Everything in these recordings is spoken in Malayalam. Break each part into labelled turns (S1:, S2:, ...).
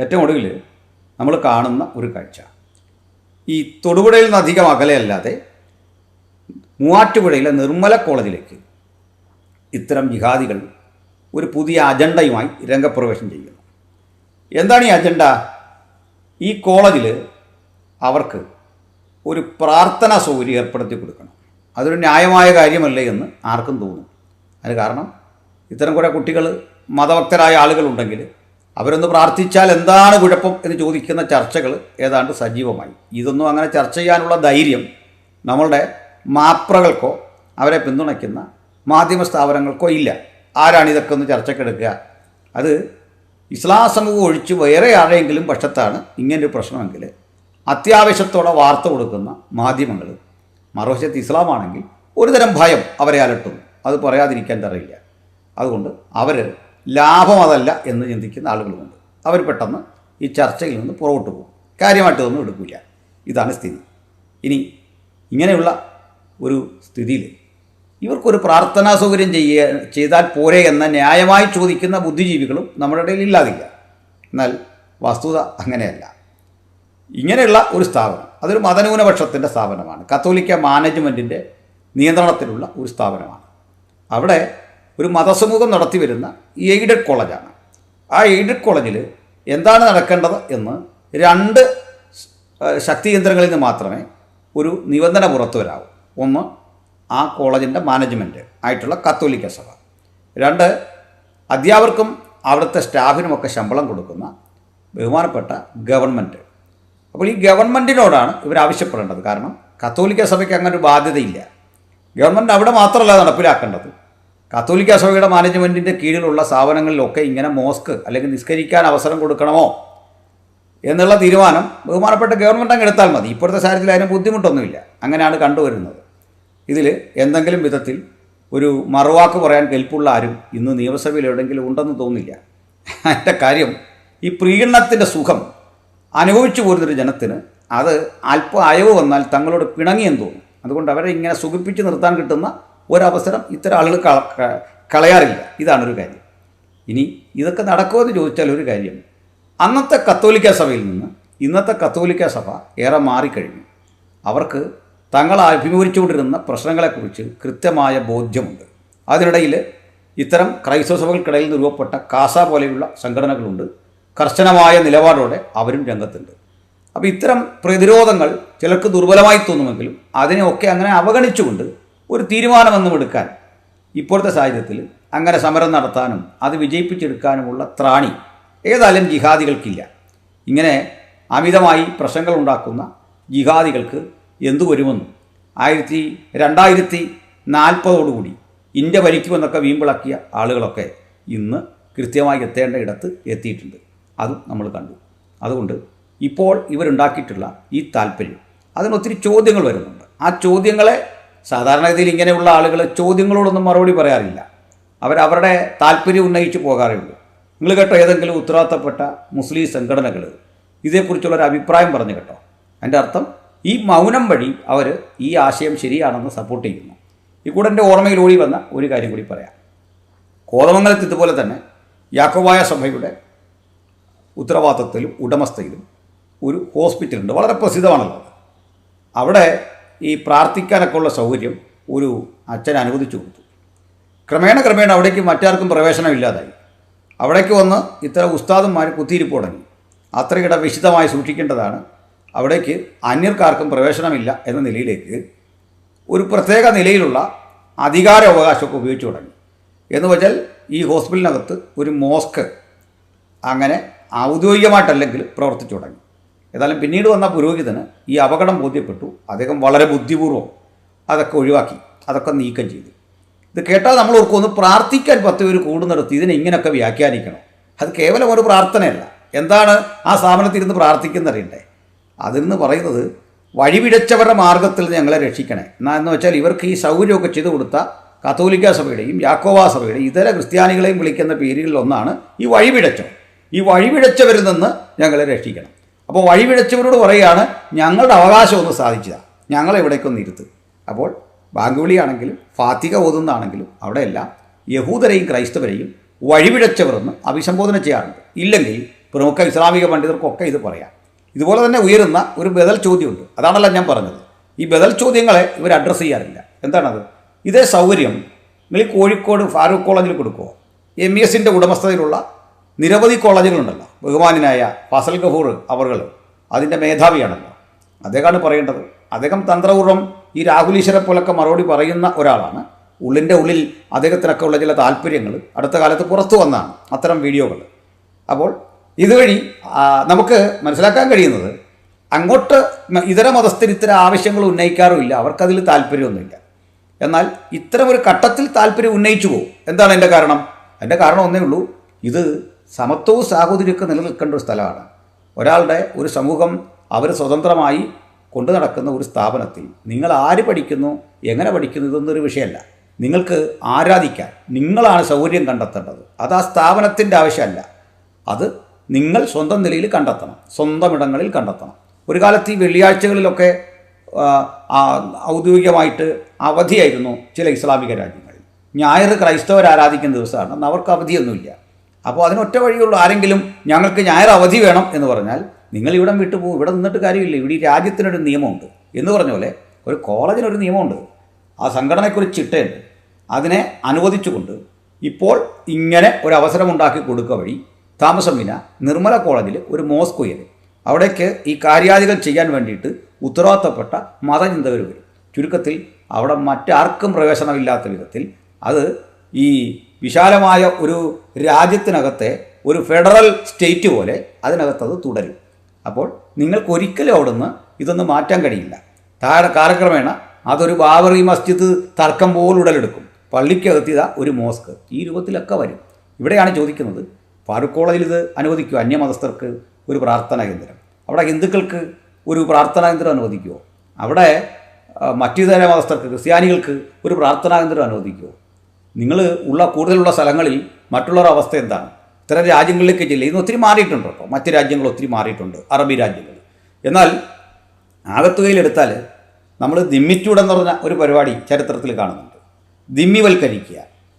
S1: ഏറ്റവും ഒടുവിൽ നമ്മൾ കാണുന്ന ഒരു കാഴ്ച. ഈ തൊടുപുഴയിൽ നിന്ന് അധികം അകലെയല്ലാതെ മൂവാറ്റുപുഴയിലെ നിർമ്മല കോളേജിലേക്ക് ഇത്തരം ജിഹാദികൾ ഒരു പുതിയ അജണ്ടയുമായി രംഗപ്രവേശം ചെയ്യുന്നു. എന്താണ് ഈ അജണ്ട? ഈ കോളേജിൽ അവർക്ക് ഒരു പ്രാർത്ഥനാ സൗകര്യം ഏർപ്പെടുത്തി കൊടുക്കണം. അതൊരു ന്യായമായ കാര്യമല്ലേ എന്ന് ആർക്കും തോന്നും. അതിന് കാരണം ഇത്തരം കുറേ കുട്ടികൾ മതഭക്തരായ ആളുകളുണ്ടെങ്കിൽ അവരൊന്ന് പ്രാർത്ഥിച്ചാൽ എന്താണ് കുഴപ്പം എന്ന് ചോദിക്കുന്ന ചർച്ചകൾ ഏതാണ്ട് സജീവമായി. ഇതൊന്നും അങ്ങനെ ചർച്ച ചെയ്യാനുള്ള ധൈര്യം നമ്മളുടെ മാപ്രകൾക്കോ അവരെ പിന്തുണയ്ക്കുന്ന മാധ്യമ സ്ഥാപനങ്ങൾക്കോ ഇല്ല. ആരാണ് ഇതൊക്കെ ഒന്ന് ചർച്ചക്കെടുക്കുക? അത് ഇസ്ലാം സമൂഹം ഒഴിച്ച് വേറെ ആരെങ്കിലും പക്ഷത്താണ് ഇങ്ങനൊരു പ്രശ്നമെങ്കിൽ അത്യാവശ്യത്തോടെ വാർത്ത കൊടുക്കുന്ന മാധ്യമങ്ങൾ മറുവശത്ത് ഇസ്ലാമാണെങ്കിൽ ഒരുതരം ഭയം അവരെ അലട്ടുന്നു. അത് പറയാതിരിക്കാൻ തറയില്ല. അതുകൊണ്ട് അവർ ലാഭം അതല്ല എന്ന് ചിന്തിക്കുന്ന ആളുകളുമുണ്ട്. അവർ പെട്ടെന്ന് ഈ ചർച്ചയിൽ നിന്ന് പുറകോട്ട് പോകും. കാര്യമായിട്ടൊന്നും എടുക്കില്ല. ഇതാണ് സ്ഥിതി. ഇനി ഇങ്ങനെയുള്ള ഒരു സ്ഥിതിയിൽ ഇവർക്കൊരു പ്രാർത്ഥനാ സൗകര്യം ചെയ്യ ചെയ്താൽ പോരെ എന്ന ന്യായമായി ചോദിക്കുന്ന ബുദ്ധിജീവികളും നമ്മുടെ ഇടയിൽ ഇല്ലാതില്ല. എന്നാൽ വസ്തുത അങ്ങനെയല്ല. ഇങ്ങനെയുള്ള ഒരു സ്ഥാപനം അതൊരു മതന്യൂനപക്ഷത്തിന്റെ സ്ഥാപനമാണ്. കത്തോലിക്ക മാനേജ്മെന്റിന്റെ നിയന്ത്രണത്തിലുള്ള ഒരു സ്ഥാപനമാണ്. അവിടെ ഒരു മതസമൂഹം നടത്തി വരുന്ന എയ്ഡഡ് കോളേജാണ്. ആ എയ്ഡഡ് കോളേജിൽ എന്താണ് നടക്കേണ്ടത് എന്ന് രണ്ട് ശക്തി കേന്ദ്രങ്ങളിൽ നിന്ന് മാത്രമേ ഒരു നിബന്ധന പുറത്തു വരാവൂ. ഒന്ന് ആ കോളേജിന്റെ മാനേജ്മെന്റ് ആയിട്ടുള്ള കത്തോലിക്ക സഭ. രണ്ട് അധ്യാപകർക്കും അവിടുത്തെ സ്റ്റാഫിനുമൊക്കെ ശമ്പളം കൊടുക്കുന്ന ബഹുമാനപ്പെട്ട ഗവൺമെന്റ്. അപ്പോൾ ഈ ഗവൺമെന്റിനോടാണ് ഇവർ ആവശ്യപ്പെടേണ്ടത്. കാരണം കത്തോലിക്ക സഭയ്ക്ക് അങ്ങനെ ഒരു ബാധ്യതയില്ല. ഗവൺമെന്റ് അവിടെ മാത്രമല്ല നടപ്പിലാക്കേണ്ടത്. കത്തോലിക്ക സഭയുടെ മാനേജ്മെന്റിന്റെ കീഴിലുള്ള സ്ഥാപനങ്ങളിലൊക്കെ ഇങ്ങനെ മോസ്ക് അല്ലെങ്കിൽ നിസ്കരിക്കാൻ അവസരം കൊടുക്കണമോ എന്നുള്ള തീരുമാനം ബഹുമാനപ്പെട്ട ഗവൺമെന്റ് അങ്ങ് എടുത്താൽ മതി. ഇപ്പോഴത്തെ സാഹചര്യത്തിൽ അതിന് ബുദ്ധിമുട്ടൊന്നുമില്ല. അങ്ങനെയാണ് കണ്ടുവരുന്നത്. ഇതിൽ എന്തെങ്കിലും വിധത്തിൽ ഒരു മറുവാക്ക് പറയാൻ കെൽപ്പുള്ള ആരും ഇന്ന് നിയമസഭയിൽ എവിടെയെങ്കിലും ഉണ്ടെന്ന് തോന്നില്ല അതിന്റെ കാര്യം ഈ പ്രീണത്തിന്റെ സുഖം അനുഭവിച്ചു പോരുന്നൊരു ജനത്തിന് അത് അല്പം അയവ് വന്നാൽ തങ്ങളോട് പിണങ്ങിയെന്ന് തോന്നും. അതുകൊണ്ട് അവരെ ഇങ്ങനെ സുഖിപ്പിച്ച് നിർത്താൻ കിട്ടുന്ന ഒരവസരം ഇത്തരം ആളുകൾ കളയാറില്ല. ഇതാണൊരു കാര്യം. ഇനി ഇതൊക്കെ നടക്കുമോ എന്ന് ചോദിച്ചാൽ ഒരു കാര്യം. അന്നത്തെ കത്തോലിക്ക സഭയിൽ നിന്ന് ഇന്നത്തെ കത്തോലിക്ക സഭ ഏറെ മാറിക്കഴിഞ്ഞു. അവർക്ക് തങ്ങൾ അഭിമുഖിച്ചുകൊണ്ടിരുന്ന പ്രശ്നങ്ങളെക്കുറിച്ച് കൃത്യമായ ബോധ്യമുണ്ട്. അതിനിടയിൽ ഇത്തരം ക്രൈസ്തവ സഭകൾക്കിടയിൽ രൂപപ്പെട്ട കാസ പോലെയുള്ള സംഘടനകളുണ്ട്. കർശനമായ നിലപാടോടെ അവരും രംഗത്തുണ്ട്. അപ്പോൾ ഇത്തരം പ്രതിരോധങ്ങൾ ചിലർക്ക് ദുർബലമായി തോന്നുമെങ്കിലും അതിനെയൊക്കെ അങ്ങനെ അവഗണിച്ചുകൊണ്ട് ഒരു തീരുമാനമൊന്നും എടുക്കാൻ ഇപ്പോഴത്തെ സാഹചര്യത്തിൽ അങ്ങനെ സമരം നടത്താനും അത് വിജയിപ്പിച്ചെടുക്കാനുമുള്ള ത്രാണി ഏതായാലും ജിഹാദികൾക്കില്ല. ഇങ്ങനെ അമിതമായി പ്രശ്നങ്ങൾ ഉണ്ടാക്കുന്ന ജിഹാദികൾക്ക് എന്തു വരുമെന്നും? ആയിരത്തി രണ്ടായിരത്തി നാൽപ്പതോടുകൂടി ഇന്ത്യ ഭരിക്കുമെന്നൊക്കെ വീമ്പിളക്കിയ ആളുകളൊക്കെ ഇന്ന് കൃത്യമായി എത്തേണ്ട ഇടത്ത് എത്തിയിട്ടുണ്ട്. അതും നമ്മൾ കണ്ടു. അതുകൊണ്ട് ഇപ്പോൾ ഇവരുണ്ടാക്കിയിട്ടുള്ള ഈ താല്പര്യം അതിനൊത്തിരി ചോദ്യങ്ങൾ വരുന്നുണ്ട്. ആ ചോദ്യങ്ങളെ സാധാരണഗതിയിൽ ഇങ്ങനെയുള്ള ആളുകൾ ചോദ്യങ്ങളോടൊന്നും മറുപടി പറയാറില്ല. അവരവരുടെ താല്പര്യം ഉന്നയിച്ച് പോകാറേ ഉള്ളൂ. നിങ്ങൾ കേട്ടോ ഏതെങ്കിലും ഉത്തരവാദിത്തപ്പെട്ട മുസ്ലിം സംഘടനകൾ ഇതേക്കുറിച്ചുള്ളൊരു അഭിപ്രായം പറഞ്ഞു കേട്ടോ. എന്റെ അർത്ഥം ഈ മൗനം വഴി അവർ ഈ ആശയം ശരിയാണെന്ന് സപ്പോർട്ട് ചെയ്യുന്നു. ഈ കൂടെ എന്റെ ഓർമ്മയിൽ ഓടി വന്ന ഒരു കാര്യം കൂടി പറയാം. കോതമംഗലത്ത് ഇതുപോലെ തന്നെ യാക്കോബായ സഭയുടെ ഉത്തരവാദിത്തത്തിലും ഉടമസ്ഥയിലും ഒരു ഹോസ്പിറ്റലുണ്ട്. വളരെ പ്രസിദ്ധമാണല്ലോ അവിടെ ഈ പ്രാർത്ഥിക്കാനൊക്കെ ഉള്ള സൗകര്യം ഒരു അച്ഛൻ അനുവദിച്ചു കൊടുത്തു. ക്രമേണ ക്രമേണ അവിടേക്ക് മറ്റാർക്കും പ്രവേശനമില്ലാതായി അവിടേക്ക് വന്ന് ഇത്തരം ഉസ്താദന്മാർ കുത്തിയിരിപ്പ് തുടങ്ങി. അത്രയിട വിശദമായി സൂക്ഷിക്കേണ്ടതാണ് അവിടേക്ക് അന്യർക്കാർക്കും പ്രവേശനമില്ല എന്ന നിലയിലേക്ക് ഒരു പ്രത്യേക നിലയിലുള്ള അധികാര അവകാശമൊക്കെ ഉപയോഗിച്ചു തുടങ്ങി. എന്ന് വെച്ചാൽ ഈ ഹോസ്പിറ്റലിനകത്ത് ഒരു മോസ്ക് അങ്ങനെ ഔദ്യോഗികമായിട്ടല്ലെങ്കിൽ പ്രവർത്തിച്ചു തുടങ്ങി. ഏതായാലും പിന്നീട് വന്ന പുരോഹിതന് ഈ അപകടം ബോധ്യപ്പെട്ടു. അദ്ദേഹം വളരെ ബുദ്ധിപൂർവം അതൊക്കെ ഒഴിവാക്കി അതൊക്കെ നീക്കം ചെയ്തു. ഇത് കേട്ടാൽ നമ്മൾ ഓർക്കും ഒന്ന് പ്രാർത്ഥിക്കാൻ പത്ത് പേര് കൂടുന്നിടത്ത് ഇതിനെ ഇങ്ങനെയൊക്കെ വ്യാഖ്യാനിക്കണം. അത് കേവലം ഒരു പ്രാർത്ഥനയല്ല. എന്താണ് ആ സ്ഥാപനത്തിൽ ഇരുന്ന് പ്രാർത്ഥിക്കുന്നറിയണ്ടേ നിന്ന് പറയുന്നത് വഴിപിഴച്ചവരുടെ മാർഗത്തിൽ ഞങ്ങളെ രക്ഷിക്കണേ. എന്നാ എന്ന് വെച്ചാൽ ഇവർക്ക് ഈ സൗകര്യമൊക്കെ ചെയ്തു കൊടുത്ത കത്തോലിക്ക സഭയുടെയും യാക്കോവാ സഭയുടെയും ഇതര ക്രിസ്ത്യാനികളെയും വിളിക്കുന്ന പേരുകളിലൊന്നാണ് ഈ വഴിപിഴച്ചം ഈ വഴിവിടച്ചവരിൽ നിന്ന് ഞങ്ങളെ രക്ഷിക്കണം. അപ്പോൾ വഴിപിഴച്ചവരോട് പറയുകയാണ് ഞങ്ങളുടെ അവകാശം ഒന്ന് സാധിച്ചതാ. ഞങ്ങളെ ഇവിടേക്കൊന്ന് ഇരുത്ത്. അപ്പോൾ ബാങ്ക് വിളിയാണെങ്കിലും ഫാത്തിക ഓതുന്നതാണെങ്കിലും അവിടെയെല്ലാം യഹൂദരെയും ക്രൈസ്തവരെയും വഴിപിഴച്ചവർ എന്ന് അഭിസംബോധന ചെയ്യാറുണ്ട്. ഇല്ലെങ്കിൽ പ്രമുഖ ഇസ്ലാമിക പണ്ഡിതർക്കൊക്കെ ഇത് പറയാം. ഇതുപോലെ തന്നെ ഉയരുന്ന ഒരു ബദൽ ചോദ്യമുണ്ട്. അതാണല്ലോ ഞാൻ പറഞ്ഞത്. ഈ ബദൽ ചോദ്യങ്ങളെ ഇവർ അഡ്രസ്സ് ചെയ്യാറില്ല. എന്താണത്? ഇതേ സൗകര്യം നിങ്ങൾ കോഴിക്കോട് ഫാറൂഖ് കോളേജിൽ കൊടുക്കുമോ എം ഇ എസിന്റെ ഉടമസ്ഥതയിലുള്ള നിരവധി കോളേജുകളുണ്ടല്ലോ. ബഹുമാനായ ഫസൽ ഗഫൂർ അവർകൾ അതിന്റെ മേധാവിയാണല്ലോ. അദ്ദേഹമാണ് പറയേണ്ടത്. അദ്ദേഹം തന്ത്രപൂർവം ഈ രാഹുൽ ഈശ്വരെ പോലൊക്കെ മറുപടി പറയുന്ന ഒരാളാണ്. ഉള്ളിന്റെ ഉള്ളിൽ അദ്ദേഹത്തിനൊക്കെ ഉള്ള ചില താല്പര്യങ്ങൾ അടുത്ത കാലത്ത് പുറത്തു വന്നാണ് അത്തരം വീഡിയോകൾ. അപ്പോൾ ഇതുവഴി നമുക്ക് മനസ്സിലാക്കാൻ കഴിയുന്നത് അങ്ങോട്ട് ഇതര മതസ്ഥർ ഇത്തരം ആവശ്യങ്ങൾ ഉന്നയിക്കാറുമില്ല. അവർക്കതിൽ താല്പര്യമൊന്നുമില്ല. എന്നാൽ ഇത്തരം ഒരു ഘട്ടത്തിൽ താല്പര്യം ഉന്നയിച്ചു പോകും. എന്താണ് എന്റെ കാരണം? എന്റെ കാരണം ഒന്നേ ഉള്ളൂ. ഇത് സമത്വവും സാഹോദര്യമൊക്കെ നിലനിൽക്കേണ്ട ഒരു സ്ഥലമാണ്. ഒരാളുടെ ഒരു സമൂഹം അവർ സ്വതന്ത്രമായി കൊണ്ടു നടക്കുന്ന ഒരു സ്ഥാപനത്തിൽ നിങ്ങൾ ആര് പഠിക്കുന്നു എങ്ങനെ പഠിക്കുന്നു ഇതൊന്നൊരു വിഷയമല്ല. നിങ്ങൾക്ക് ആരാധിക്കാൻ നിങ്ങളാണ് സൗകര്യം കണ്ടെത്തേണ്ടത്. അത് ആ സ്ഥാപനത്തിന്റെ ആവശ്യമല്ല. അത് നിങ്ങൾ സ്വന്തം നിലയിൽ കണ്ടെത്തണം സ്വന്തം ഇടങ്ങളിൽ കണ്ടെത്തണം. ഒരു കാലത്ത് ഈ വെള്ളിയാഴ്ചകളിലൊക്കെ ഔദ്യോഗികമായിട്ട് അവധിയായിരുന്നു ചില ഇസ്ലാമിക രാജ്യങ്ങളിൽ. ഞായർ ക്രൈസ്തവർ ആരാധിക്കുന്ന ദിവസമാണ്. അവർക്ക് അവധിയൊന്നുമില്ല. അപ്പോൾ അതിനൊറ്റ വഴിയുള്ളൂ. ആരെങ്കിലും ഞങ്ങൾക്ക് ഞായർ അവധി വേണം എന്ന് പറഞ്ഞാൽ നിങ്ങൾ ഇവിടം വിട്ടു പോകും. ഇവിടെ നിന്നിട്ട് കാര്യമില്ല. ഇവിടെ ഈ രാജ്യത്തിനൊരു നിയമമുണ്ട്. എന്ന് പറഞ്ഞ പോലെ ഒരു കോളേജിനൊരു നിയമമുണ്ട്. ആ സംഘടനയ്ക്കൊരു ചിട്ടയുണ്ട്. അതിനെ അനുവദിച്ചുകൊണ്ട് ഇപ്പോൾ ഇങ്ങനെ ഒരു അവസരമുണ്ടാക്കി കൊടുക്കുക വഴി താമസം വിന നിർമ്മല കോളേജിൽ ഒരു മോസ്ക് ഉയരും. അവിടേക്ക് ഈ കാര്യാദികൾ ചെയ്യാൻ വേണ്ടിയിട്ട് ഉത്തരവാദിത്തപ്പെട്ട മതചിന്തകർ വരും. ചുരുക്കത്തിൽ അവിടെ മറ്റാർക്കും പ്രവേശനമില്ലാത്ത വിധത്തിൽ അത് ഈ വിശാലമായ ഒരു രാജ്യത്തിനകത്തെ ഒരു ഫെഡറൽ സ്റ്റേറ്റ് പോലെ അതിനകത്തത് തുടരും. അപ്പോൾ നിങ്ങൾക്ക് ഒരിക്കലും അവിടുന്ന് ഇതൊന്നും മാറ്റാൻ കഴിയില്ല. താഴെ കാലക്രമേണ അതൊരു ബാബറി മസ്ജിദ് തർക്കം പോലെ ഉടലെടുക്കും. പള്ളിക്കകത്തിയത ഒരു മോസ്ക്. ഈ രൂപത്തിലൊക്കെ വരും. ഇവിടെയാണ് ചോദിക്കുന്നത് ഫാറൂഖ് കോളേജിൽ ഇത് അനുവദിക്കുമോ അന്യമതസ്ഥർക്ക് ഒരു പ്രാർത്ഥനാ കേന്ദ്രം. അവിടെ ഹിന്ദുക്കൾക്ക് ഒരു പ്രാർത്ഥനാ കേന്ദ്രം അനുവദിക്കുമോ അവിടെ മറ്റു തര മതസ്ഥർക്ക് ക്രിസ്ത്യാനികൾക്ക് ഒരു പ്രാർത്ഥനാ കേന്ദ്രം അനുവദിക്കുമോ നിങ്ങൾ ഉള്ള കൂടുതലുള്ള സ്ഥലങ്ങളിൽ മറ്റുള്ളവരുടെ അവസ്ഥ എന്താണ്? ഇത്തരം രാജ്യങ്ങളിലേക്ക് ചെല്ലുക ഇന്ന് ഒത്തിരി മാറിയിട്ടുണ്ട് കേട്ടോ. മറ്റ് രാജ്യങ്ങൾ ഒത്തിരി മാറിയിട്ടുണ്ട്. അറബി രാജ്യങ്ങൾ. എന്നാൽ ആകത്തുകയിലെടുത്താൽ നമ്മൾ ദിമ്മിച്ചൂടെന്ന് പറഞ്ഞ ഒരു പരിപാടി ചരിത്രത്തിൽ കാണുന്നുണ്ട്. ദിമ്മിവൽക്കരിക്കുക.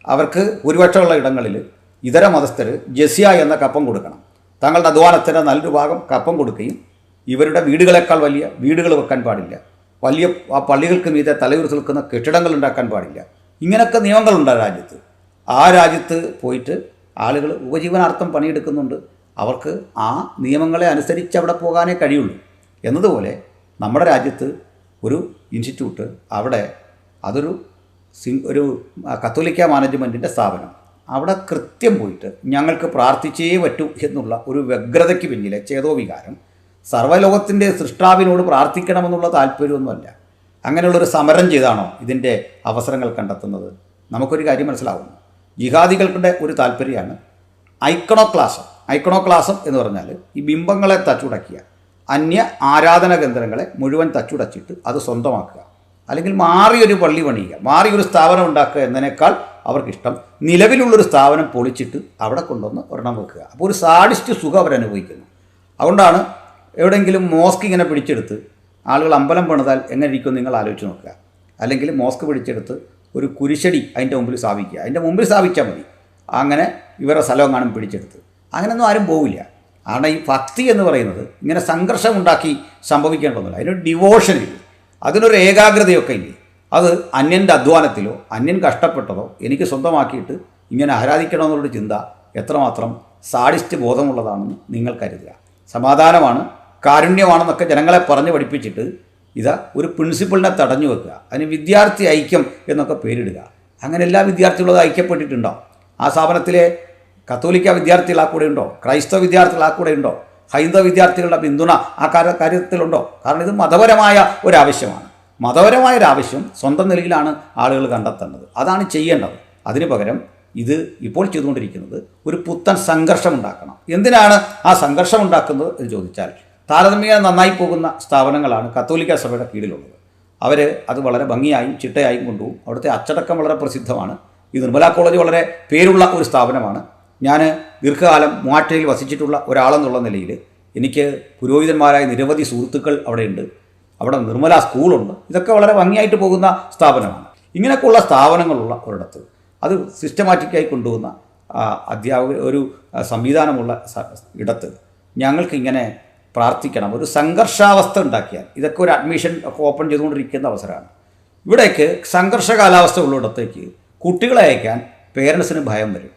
S1: അവർക്ക് ഭൂരിപക്ഷമുള്ള ഇടങ്ങളിൽ ഇതര മതസ്ഥർ ജസിയ എന്ന കപ്പം കൊടുക്കണം. തങ്ങളുടെ അധ്വാനത്തിന്റെ നല്ലൊരു ഭാഗം കപ്പം കൊടുക്കുകയും ഇവരുടെ വീടുകളെക്കാൾ വലിയ വീടുകൾ വെക്കാൻ പാടില്ല. വലിയ ആ പള്ളികൾക്ക് മീതെ തലയുറത്ത് നിൽക്കുന്ന കെട്ടിടങ്ങൾ ഉണ്ടാക്കാൻ പാടില്ല. ഇങ്ങനെയൊക്കെ നിയമങ്ങളുണ്ട് ആ രാജ്യത്ത്. ആ രാജ്യത്ത് പോയിട്ട് ആളുകൾ ഉപജീവനാർത്ഥം പണിയെടുക്കുന്നുണ്ട്. അവർക്ക് ആ നിയമങ്ങളെ അനുസരിച്ച് അവിടെ പോകാനേ കഴിയുള്ളൂ. എന്നതുപോലെ നമ്മുടെ രാജ്യത്ത് ഒരു ഇൻസ്റ്റിറ്റ്യൂട്ട് അവിടെ അതൊരു സി ഒരു കത്തോലിക്ക മാനേജ്മെന്റിന്റെ സ്ഥാപനം. അവിടെ കൃത്യം പോയിട്ട് ഞങ്ങൾക്ക് പ്രാർത്ഥിച്ചേ പറ്റൂ എന്നുള്ള ഒരു വ്യഗ്രതയ്ക്ക് പിന്നിലെ ചേതോവികാരം സർവലോകത്തിന്റെ സൃഷ്ടാവിനോട് പ്രാർത്ഥിക്കണമെന്നുള്ള താല്പര്യമൊന്നുമല്ല. അങ്ങനെയുള്ളൊരു സമരം ചെയ്താണോ ഇതിന്റെ അവസരങ്ങൾ കണ്ടെത്തുന്നത്? നമുക്കൊരു കാര്യം മനസ്സിലാവുന്നു ജിഹാദികളുടെ ഒരു താല്പര്യമാണ് ഐക്കണോ ക്ലാസം ഐക്കണോ ക്ലാസം എന്ന് പറഞ്ഞാൽ ഈ ബിംബങ്ങളെ തച്ചുടക്കിയ അന്യ ആരാധന കേന്ദ്രങ്ങളെ മുഴുവൻ തച്ചുടച്ചിട്ട് അത് സ്വന്തമാക്കുക. അല്ലെങ്കിൽ മാറിയൊരു പള്ളി പണിയുക മാറിയൊരു സ്ഥാപനം ഉണ്ടാക്കുക എന്നതിനേക്കാൾ അവർക്കിഷ്ടം നിലവിലുള്ളൊരു സ്ഥാപനം പൊളിച്ചിട്ട് അവിടെ കൊണ്ടുവന്ന് ഒരെണ്ണം വെക്കുക. അപ്പോൾ ഒരു സാഡിസ്റ്റ് സുഖം അവരനുഭവിക്കുന്നു. അതുകൊണ്ടാണ് എവിടെയെങ്കിലും മോസ്ക് ഇങ്ങനെ പിടിച്ചെടുത്ത് ആളുകൾ അമ്പലം പണിതാൽ എങ്ങനെ ഇരിക്കും നിങ്ങൾ ആലോചിച്ച് നോക്കുക. അല്ലെങ്കിൽ മോസ്ക് പിടിച്ചെടുത്ത് ഒരു കുരിശടി അതിന്റെ മുമ്പിൽ സ്ഥാപിക്കുക. അതിന്റെ മുമ്പിൽ സ്ഥാപിച്ചാൽ മതി. അങ്ങനെ ഇവരുടെ സ്ഥലം കാണും പിടിച്ചെടുത്ത്. അങ്ങനെയൊന്നും ആരും പോവില്ല. ആണ് ഈ ഭക്തി എന്ന് പറയുന്നത് ഇങ്ങനെ സംഘർഷം ഉണ്ടാക്കി സംഭവിക്കേണ്ടതൊന്നുമില്ല അതിനൊരു ഡിവോഷൻ ഇല്ല? അതിനൊരു ഏകാഗ്രതയൊക്കെ ഇല്ലേ? അത് അന്യന്റെ അധ്വാനത്തിലോ അന്യൻ കഷ്ടപ്പെട്ടതോ എനിക്ക് സ്വന്തമാക്കിയിട്ട് ഇങ്ങനെ ആരാധിക്കണമെന്നുള്ളൊരു ചിന്ത എത്രമാത്രം സാഡിസ്റ്റ് ബോധമുള്ളതാണെന്ന് നിങ്ങൾ കരുതുക. സമാധാനമാണ് കാരുണ്യമാണെന്നൊക്കെ ജനങ്ങളെ പറഞ്ഞു പഠിപ്പിച്ചിട്ട് ഇതാ ഒരു പ്രിൻസിപ്പളിനെ തടഞ്ഞു വെക്കുക. അതിന് വിദ്യാർത്ഥി ഐക്യം എന്നൊക്കെ പേരിടുക. അങ്ങനെ എല്ലാ വിദ്യാർത്ഥികളും അത് ഐക്യപ്പെട്ടിട്ടുണ്ടോ? ആ സ്ഥാപനത്തിലെ കത്തോലിക്ക വിദ്യാർത്ഥികൾ ആ കൂടെ ഉണ്ടോ? ക്രൈസ്തവ വിദ്യാർത്ഥികൾ ആ കൂടെ ഉണ്ടോ? ഹൈന്ദവ വിദ്യാർത്ഥികളുടെ പിന്തുണ ആ കാര്യ കാര്യത്തിലുണ്ടോ? കാരണം ഇത് മതപരമായ ഒരാവശ്യമാണ്. മതപരമായ ഒരാവശ്യം സ്വന്തം നിലയിലാണ് ആളുകൾ കണ്ടെത്തേണ്ടത്. അതാണ് ചെയ്യേണ്ടത്. അതിന് പകരം ഇത് ഇപ്പോൾ ചെയ്തുകൊണ്ടിരിക്കുന്നത് ഒരു പുത്തൻ സംഘർഷം ഉണ്ടാക്കണം. എന്തിനാണ് ആ സംഘർഷം ഉണ്ടാക്കുന്നത് എന്ന് ചോദിച്ചാൽ താരതമ്യേന നന്നായി പോകുന്ന സ്ഥാപനങ്ങളാണ് കത്തോലിക്ക സഭയുടെ കീഴിലുള്ളത്. അവർ അത് വളരെ ഭംഗിയായും ചിട്ടയായും കൊണ്ടുപോകും. അവിടുത്തെ അച്ചടക്കം വളരെ പ്രസിദ്ധമാണ്. ഈ നിർമ്മല കോളേജ് വളരെ പേരുള്ള ഒരു സ്ഥാപനമാണ്. ഞാൻ ദീർഘകാലം മൂവാറ്റയിൽ വസിച്ചിട്ടുള്ള ഒരാളെന്നുള്ള നിലയിൽ എനിക്ക് പുരോഹിതന്മാരായ നിരവധി സുഹൃത്തുക്കൾ അവിടെയുണ്ട്. അവിടെ നിർമ്മല സ്കൂളുണ്ട്. ഇതൊക്കെ വളരെ ഭംഗിയായിട്ട് പോകുന്ന സ്ഥാപനമാണ്. ഇങ്ങനെയൊക്കെയുള്ള സ്ഥാപനങ്ങളുള്ള ഒരിടത്ത് അത് സിസ്റ്റമാറ്റിക്കായി കൊണ്ടുപോകുന്ന അധ്യാപക ഒരു സംവിധാനമുള്ള ഇടത്ത് ഞങ്ങൾക്ക് ഞങ്ങൾക്കിങ്ങനെ പ്രാർത്ഥിക്കണം. ഒരു സംഘർഷാവസ്ഥ ഉണ്ടാക്കിയാൽ. ഇതൊക്കെ ഒരു അഡ്മിഷൻ ഒക്കെ ഓപ്പൺ ചെയ്തുകൊണ്ടിരിക്കുന്ന അവസരമാണ്. ഇവിടേക്ക് സംഘർഷ കാലാവസ്ഥ ഉള്ളിടത്തേക്ക് കുട്ടികളെ അയക്കാൻ പേരൻസിന് ഭയം വരും.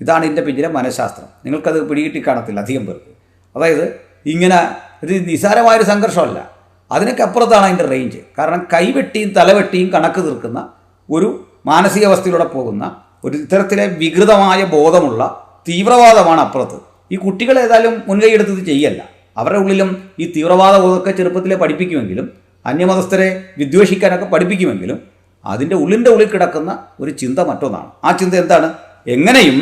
S1: ഇതാണ് ഇതിന്റെ പിന്നിലെ മനഃശാസ്ത്രം. നിങ്ങൾക്കത് പിടികിട്ടി കാണത്തില്ല അധികം പേർക്ക്. അതായത് ഇങ്ങനെ ഇത് നിസാരമായൊരു സംഘർഷമല്ല. അതിനൊക്കെ അപ്പുറത്താണ് അതിന്റെ റേഞ്ച് കാരണം കൈവെട്ടിയും തലവെട്ടിയും കണക്ക് തീർക്കുന്ന ഒരു മാനസികാവസ്ഥയിലൂടെ പോകുന്ന ഒരു ഇത്തരത്തിലെ വികൃതമായ ബോധമുള്ള തീവ്രവാദമാണ് അപ്പുറത്ത്. ഈ കുട്ടികൾ ഏതായാലും മുൻകൈ ഇത് ചെയ്യല്ല. അവരുടെ ഉള്ളിലും ഈ തീവ്രവാദ ബോധമൊക്കെ ചെറുപ്പത്തിലെ പഠിപ്പിക്കുമെങ്കിലും അന്യമതസ്ഥരെ വിദ്വേഷിക്കാനൊക്കെ പഠിപ്പിക്കുമെങ്കിലും അതിന്റെ ഉള്ളിന്റെ ഉള്ളിൽ കിടക്കുന്ന ഒരു ചിന്ത മറ്റൊന്നാണ്. ആ ചിന്ത എന്താണ്? എങ്ങനെയും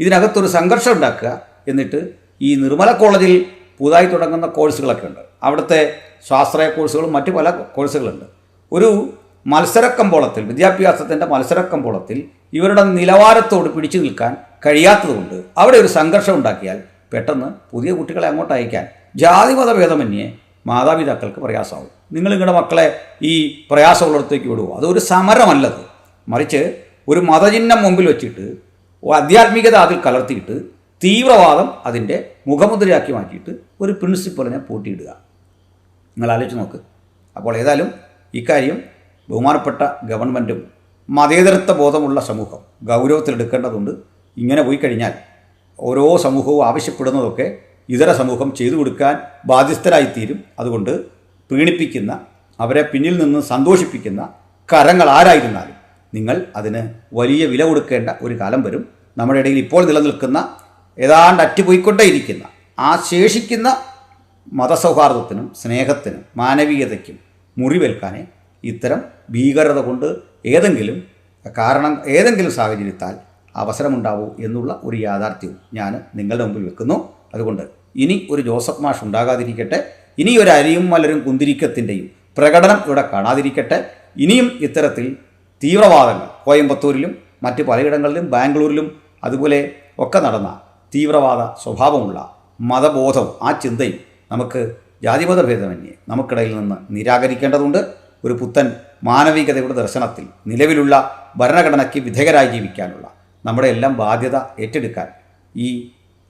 S1: ഇതിനകത്തൊരു സംഘർഷം ഉണ്ടാക്കുക എന്നിട്ട് ഈ നിർമ്മല കോളേജിൽ പുതുതായി തുടങ്ങുന്ന കോഴ്സുകളൊക്കെ ഉണ്ട്. അവിടുത്തെ സ്വാശ്രയ കോഴ്സുകളും മറ്റു പല കോഴ്സുകളുണ്ട്. ഒരു മത്സരക്കമ്പോളത്തിൽ വിദ്യാഭ്യാസത്തിന്റെ മത്സരക്കമ്പോളത്തിൽ ഇവരുടെ നിലവാരത്തോട് പിടിച്ചു നിൽക്കാൻ കഴിയാത്തതുകൊണ്ട് അവിടെ ഒരു സംഘർഷം ഉണ്ടാക്കിയാൽ പെട്ടെന്ന് പുതിയ കുട്ടികളെ അങ്ങോട്ട് അയക്കാൻ ജാതിമത ഭേദമന്യേ മാതാപിതാക്കൾക്ക് പ്രയാസമാവും. നിങ്ങൾ നിങ്ങളുടെ മക്കളെ ഈ പ്രയാസമുള്ളിടത്തേക്ക് വിടുമോ അതൊരു സമരമല്ലത്. മറിച്ച് ഒരു മതചിഹ്നം മുമ്പിൽ വെച്ചിട്ട് ആധ്യാത്മികത അതിൽ കലർത്തിയിട്ട് തീവ്രവാദം അതിന്റെ മുഖമുദ്രയാക്കി മാറ്റിയിട്ട് ഒരു പ്രിൻസിപ്പളിനെ പൂട്ടിയിടുക. നിങ്ങൾ ആലോചിച്ച് നോക്ക്. അപ്പോൾ ഏതായാലും ഇക്കാര്യം ബഹുമാനപ്പെട്ട ഗവൺമെന്റും മതേതരത്വ ബോധമുള്ള സമൂഹം ഗൗരവത്തിലെടുക്കേണ്ടതുണ്ട്. ഇങ്ങനെ പോയി കഴിഞ്ഞാൽ ഓരോ സമൂഹവും ആവശ്യപ്പെടുന്നതൊക്കെ ഇതര സമൂഹം ചെയ്തു കൊടുക്കാൻ ബാധ്യസ്ഥരായിത്തീരും. അതുകൊണ്ട് പ്രീണിപ്പിക്കുന്ന അവരെ പിന്നിൽ നിന്ന് സന്തോഷിപ്പിക്കുന്ന കരങ്ങൾ ആരായിരുന്നാലും നിങ്ങൾ അതിന് വലിയ വില കൊടുക്കേണ്ട ഒരു കാലം വരും. നമ്മുടെ ഇടയിൽ ഇപ്പോൾ നിലനിൽക്കുന്ന ഏതാണ്ട് അറ്റുപോയിക്കൊണ്ടേയിരിക്കുന്ന ആ ശേഷിക്കുന്ന മതസൗഹാർദ്ദത്തിനും സ്നേഹത്തിനും മാനവീയതയ്ക്കും മുറിവേൽക്കാനേ ഇത്തരം ഭീകരത കൊണ്ട് ഏതെങ്കിലും കാരണം ഏതെങ്കിലും സാഹചര്യത്താൽ അവസരമുണ്ടാവൂ എന്നുള്ള ഒരു യാഥാർത്ഥ്യവും ഞാൻ നിങ്ങളുടെ മുമ്പിൽ വെക്കുന്നു. അതുകൊണ്ട് ഇനി ഒരു ജോസഫ് മാഷ് ഉണ്ടാകാതിരിക്കട്ടെ ഇനി ഒരു അരിയും മലരും കുന്തിരിക്കത്തിന്റെയും പ്രകടനം ഇവിടെ കാണാതിരിക്കട്ടെ. ഇനിയും ഇത്തരത്തിൽ തീവ്രവാദങ്ങൾ കോയമ്പത്തൂരിലും മറ്റ് പലയിടങ്ങളിലും ബാംഗ്ലൂരിലും അതുപോലെ ഒക്കെ നടന്ന തീവ്രവാദ സ്വഭാവമുള്ള മതബോധവും ആ ചിന്തയും നമുക്ക് ജാതിമത ഭേദമന്യേ നമുക്കിടയിൽ നിന്ന് നിരാകരിക്കേണ്ടതുണ്ട്. ഒരു പുത്തൻ മാനവികതയുടെ ദർശനത്തിൽ നിലവിലുള്ള ഭരണഘടനയ്ക്ക് വിധേയരായി ജീവിക്കാനുള്ള നമ്മുടെ എല്ലാം ബാധ്യത ഏറ്റെടുക്കാൻ ഈ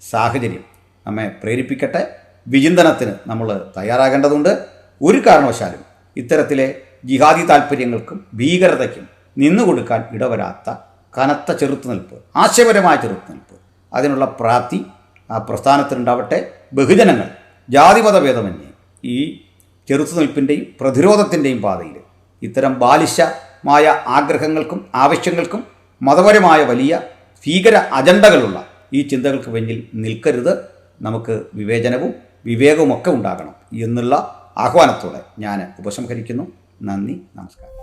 S1: സാഹചര്യം നമ്മെ പ്രേരിപ്പിക്കട്ടെ. വിചിന്തനത്തിന് നമ്മൾ തയ്യാറാകേണ്ടതുണ്ട്. ഒരു കാരണവശാലും ഇത്തരത്തിലെ ജിഹാദി താല്പര്യങ്ങൾക്കും ഭീകരതയ്ക്കും നിന്നുകൊടുക്കാൻ ഇടവരാത്ത കനത്ത ചെറുത്തുനിൽപ്പ് ആശയപരമായ ചെറുത്തുനിൽപ്പ് അതിനുള്ള പ്രാപ്തി ആ പ്രസ്ഥാനത്തിനുണ്ടാവട്ടെ. ബഹുജനങ്ങൾ ജാതിമത ഭേദമന്യേ ഈ ചെറുത്തുനിൽപ്പിന്റെയും പ്രതിരോധത്തിന്റെയും പാതയിൽ ഇത്തരം ബാലിശമായ ആഗ്രഹങ്ങൾക്കും ആവശ്യങ്ങൾക്കും മതപരമായ വലിയ ഭീകര അജണ്ടകളുള്ള ഈ ചിന്തകൾക്ക് പിന്നിൽ നിൽക്കരുത്. നമുക്ക് വിവേചനവും വിവേകവും ഒക്കെ ഉണ്ടാകണം എന്നുള്ള ആഹ്വാനത്തോടെ ഞാൻ ഉപസംഹരിക്കുന്നു. നന്ദി നമസ്കാരം.